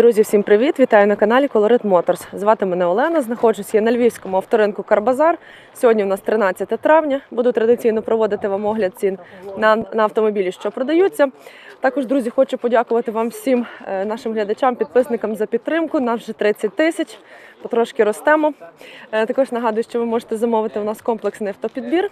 Друзі, всім привіт! Вітаю на каналі Colorit Motors. Звати мене Олена. Знаходжусь я на львівському авторинку Карбазар. Сьогодні у нас 13 травня. Буду традиційно проводити вам огляд цін на, на автомобілі, що продаються. Також, друзі, хочу подякувати вам всім е, нашим глядачам, підписникам за підтримку. Нас вже 30 тисяч. Потрошки ростемо. Е, Також нагадую, що ви можете замовити у нас комплексний автопідбір,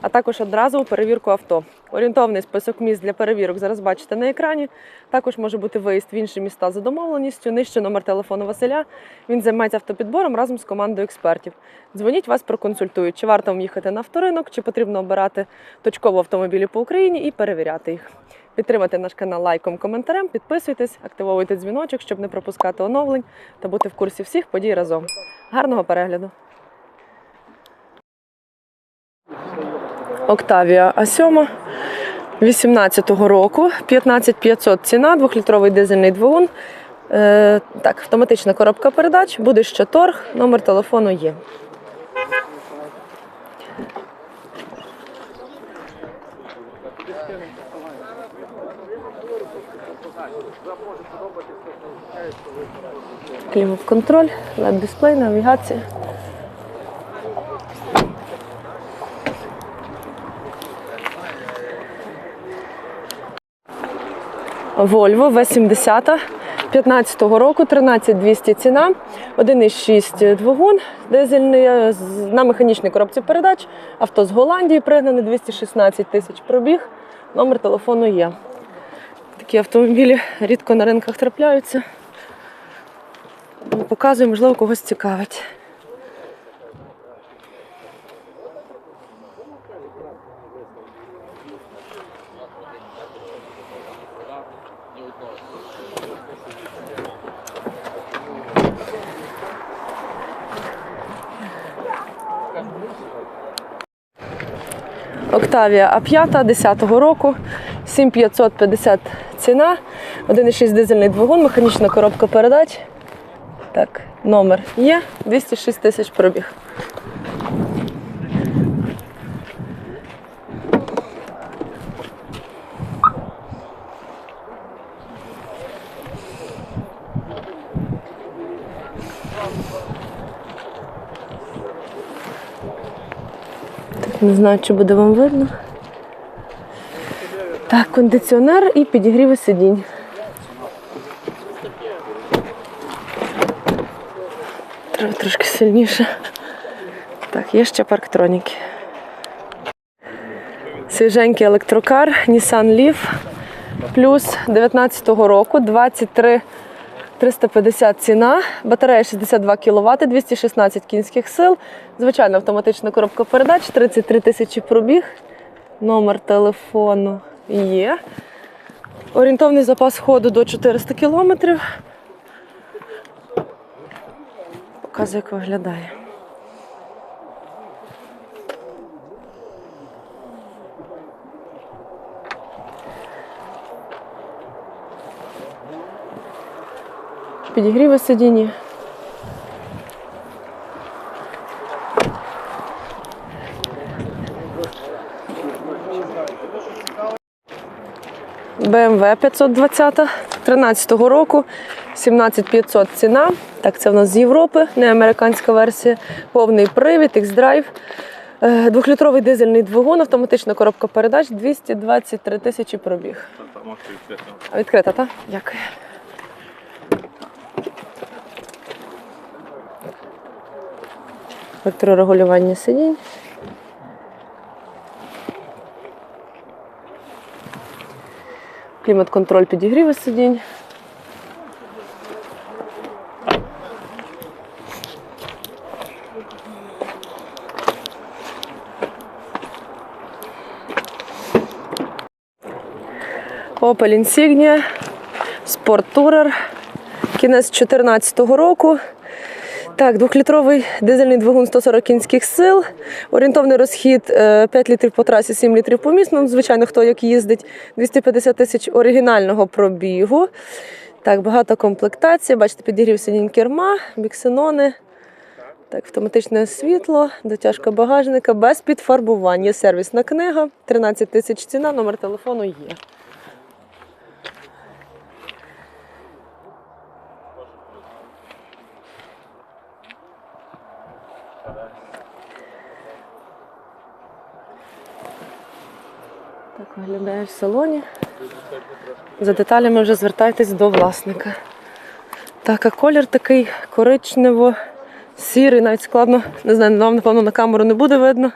а також одразу перевірку авто. Орієнтовний список місць для перевірок зараз бачите на екрані. Також може бути виїзд в інші міста за домовленістю. Нижче номер телефону Василя. Він займається автопідбором разом з командою експертів. Дзвоніть вас проконсультують, чи варто вам їхати на авторинок, чи потрібно обирати точково автомобілі по Україні і перевіряти їх. Підтримайте наш канал лайком, коментарем, підписуйтесь, активовуйте дзвіночок, щоб не пропускати оновлень та бути в курсі всіх подій разом. Гарного перегляду! Октавія А7 18-го року, 15500 ціна, двохлітровий дизельний двигун. Е, так, автоматична коробка передач, буде ще торг, номер телефону є. Клімат-контроль, LED-дисплей, навігація. Volvo V70 15-го року, 13200 ціна, 1,6 двигун, дизельний е, на механічній коробці передач, авто з Голландії пригнане, 216 тисяч пробіг, номер телефону є. Такі автомобілі рідко на ринках трапляються. Показую, можливо, когось цікавить. Октавія А5 10-го року, 7550 ціна, 1,6 дизельний двигун, механічна коробка передач. Так, номер є, 206 тисяч пробіг. Не знаю, чи буде вам видно. Так, кондиціонер і підігріви сидінь. Трошки сильніше. Так, є ще парктроніки. Свіженький електрокар Nissan Leaf плюс 19-го року 23 350 ціна, батарея 62 кВт, 216 кінських сил, звичайна автоматична коробка передач, 33 тисячі пробіг, номер телефону є. Орієнтовний запас ходу до 400 кілометрів. Показую, як виглядає. Підігріви сидіння. BMW 520 13-го року, 17500 ціна. Так, це в нас з Європи, не американська версія. Повний привід, X-Drive. Е, Двохлітровий дизельний двигун, автоматична коробка передач, 223 тисячі пробіг. Відкрита, так? Дякую. Електрорегулювання сидінь. Клімат-контроль підігріви сидінь. Opel Insignia, Sport Tourer, кінець 2014 року. Так, двохлітровий дизельний двигун 140 кінських сил, орієнтовний розхід е, 5 літрів по трасі, 7 літрів по місту. Ну, звичайно, хто як їздить, 250 тисяч оригінального пробігу. Так, багато комплектацій. Бачите, підігрів сидінь керма, біксенони. Так, автоматичне світло, дотяжка багажника, без підфарбування. Сервісна книга, 13 тисяч ціна, номер телефону є. Так, виглядає в салоні. За деталями вже звертайтесь до власника. Так, а колір такий коричнево-сірий, навіть складно, не знаю, вам, напевно, на камеру не буде видно.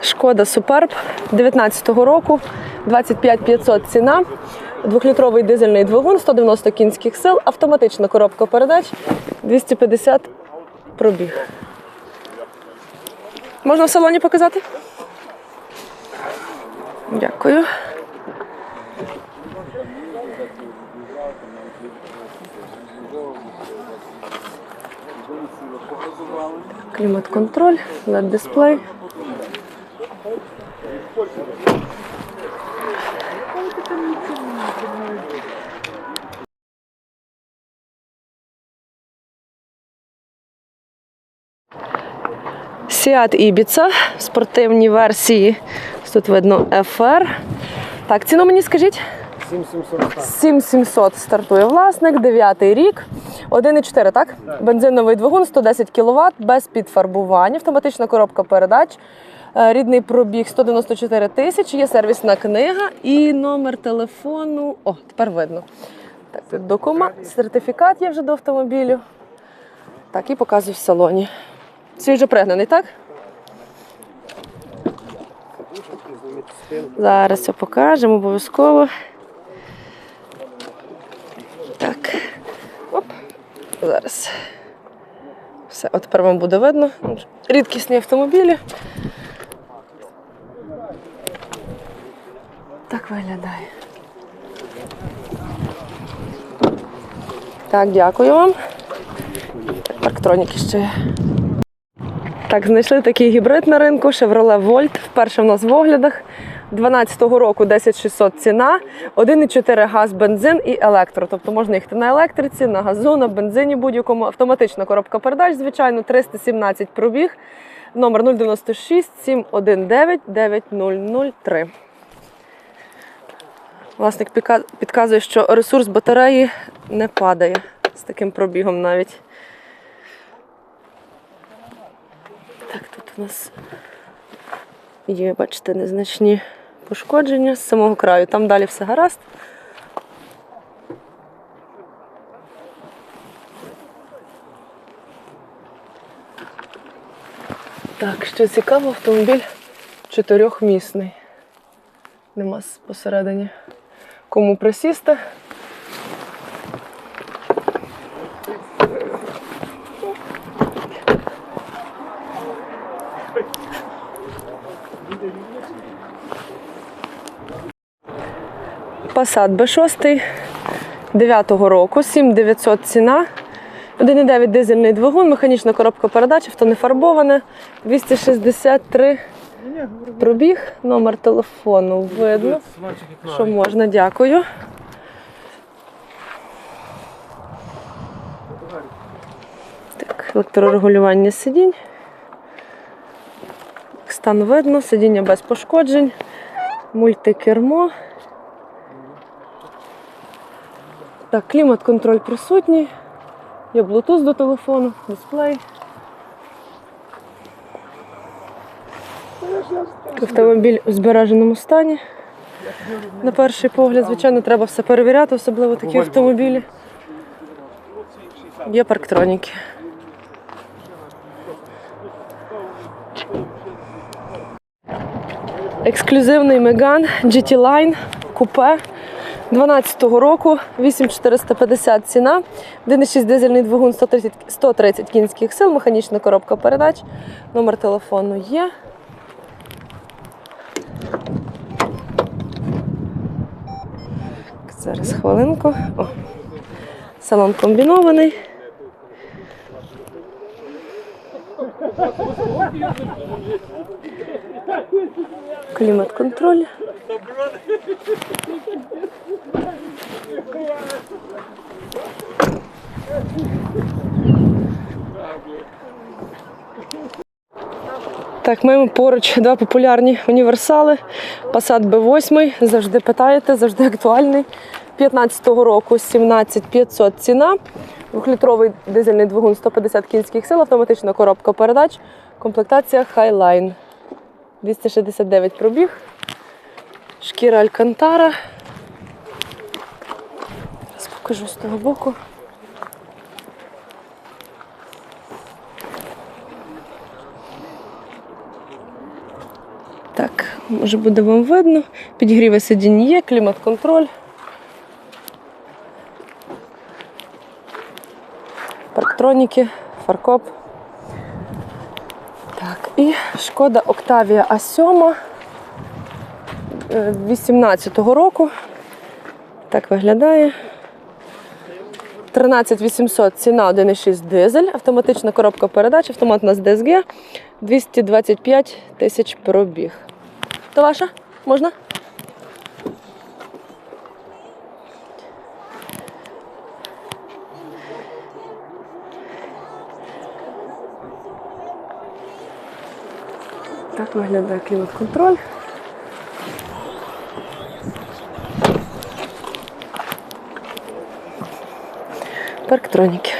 Шкода Суперб 19-го року, 25 500 ціна двохлітровий дизельний двигун, 190 кінських сил, автоматична коробка передач, 250 пробіг. Можна в салоні показати? Дякую. Клімат-контроль, led Seat Ibiza в спортивній версії. Тут видно FR. Так, ціну мені скажіть? 7700 стартує власник, 9 рік. 1,4, так? Бензиновий двигун, 110 кВт, без підфарбування, автоматична коробка передач. Е, Рідний пробіг 194 тисячі, є сервісна книга і номер телефону. О, тепер видно. Так, документ, сертифікат є вже до автомобілю. Так, і показую в салоні. Свіжо пригнаний, так? Зараз все покажемо обов'язково. Так. Оп. Зараз. Все, от тепер вам буде видно. Рідкісні автомобілі. Так виглядає. Так, дякую вам. Парктроніки ще є. Так, знайшли такий гібрид на ринку Chevrolet Volt. Вперше в нас в оглядах. 12-го року 10600 ціна, 1,4 газ, бензин і електро. Тобто можна їхати на електриці, на газу, на бензині будь-якому. Автоматична коробка передач, звичайно, 317 пробіг. Номер 096 719 9003. Власник підказує, що ресурс батареї не падає з таким пробігом навіть. Так, тут у нас є, бачите, незначні пошкодження з самого краю. Там далі все гаразд. Так, що цікаво, автомобіль чотирьохмісний. Нема посередині. Кому присісти. Passat B6 9-го року, 7900 ціна. 1,9 дизельний двигун, механічна коробка передач, авто не фарбоване, 263 пробіг, номер телефону видно, що можна, дякую. Так, електрорегулювання сидінь. Стан видно, сидіння без пошкоджень, мультикермо. Так, клімат-контроль присутній. Є Bluetooth до телефону, дисплей. Автомобіль у збереженому стані. На перший погляд, звичайно, треба все перевіряти, особливо такі автомобілі. Є парктроніки. Ексклюзивний Megane GT Line купе 12-го року, 8450 ціна, 1,6 дизельний двигун 130, 130 кінських сил, механічна коробка передач, номер телефону є. Зараз хвилинку. О. Салон комбінований. Клімат-контроль. Так, маємо поруч два популярні універсали. Passat B8, завжди питаєте, завжди актуальний. 15-го року 17500 ціна. Двохлітровий дизельний двигун 150 кінських сил, автоматична коробка передач, комплектація Highline. 269 пробіг. Шкіра Алькантара. Зараз покажу з того боку. Так, може буде вам видно. Підігріви сидінь є, клімат-контроль. Парктроніки, фаркоп. Так, і шкода Октавія А7 18-го року. Так виглядає. 13800 ціна 1,6 дизель, автоматична коробка передач, автомат у нас DSG, 225 тисяч пробіг. То ваша? Можна? Так виглядає клімат-контроль. Парктроніки.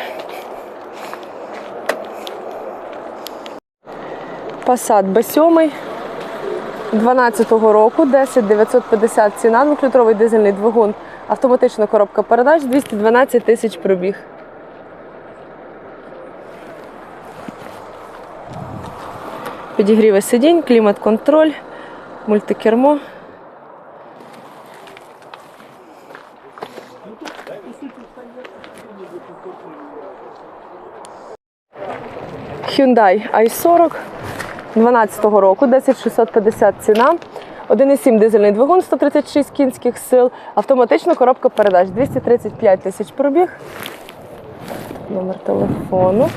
Passat B7 12-го року, 10 950 ціна, 2-літровий дизельний двигун, автоматична коробка передач, 212 тисяч пробіг. Підігріви сидінь, клімат-контроль, мультикермо. Hyundai i40 12-го року, 10650 ціна. 1,7 дизельний двигун, 136 кінських сил, автоматична коробка передач, 235 тисяч пробіг. Номер телефону.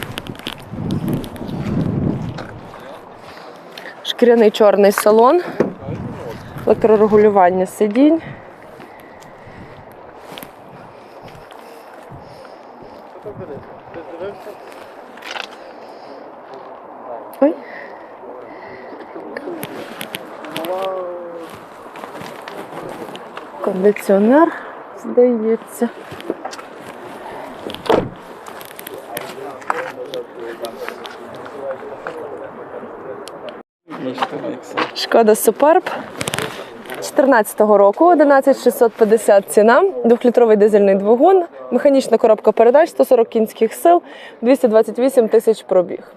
Шкіряний чорний салон, електрорегулювання сидінь. Кондиціонер, здається. Шкода Суперб. 14-го року 11650 ціна, двохлітровий дизельний двигун, механічна коробка передач, 140 кінських сил, 228 тисяч пробіг.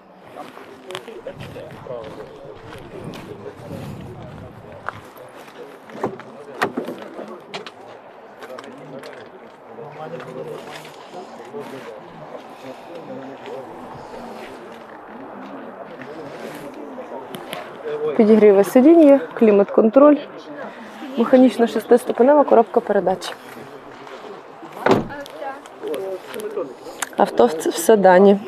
Підігріви сидіння, клімат-контроль, механічна шестиступенева коробка передач. Авто в седані.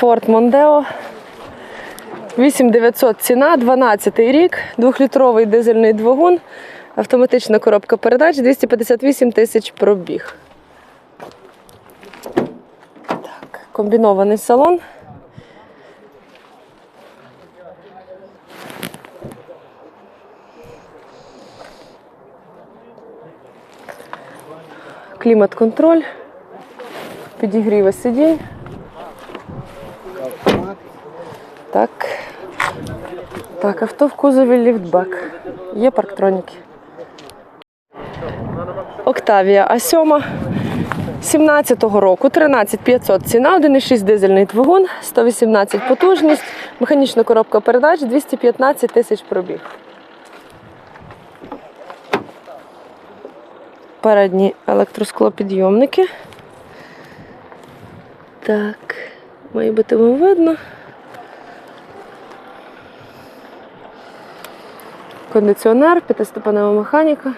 Ford Mondeo. 8900 ціна, 12 рік, двохлітровий дизельний двигун, автоматична коробка передач, 258 тисяч пробіг. Так, комбінований салон. Клімат-контроль, підігріви сидінь. Так. Так, авто в кузові ліфтбек. Є парктроніки. Октавія А7 17-го року, 13500 ціна, 1,6 дизельний двигун, 118 потужність, механічна коробка передач, 215 тисяч пробіг. Передні електросклопідйомники. Так, має бути вам видно. Кондиціонер, п'ятиступенева механіка.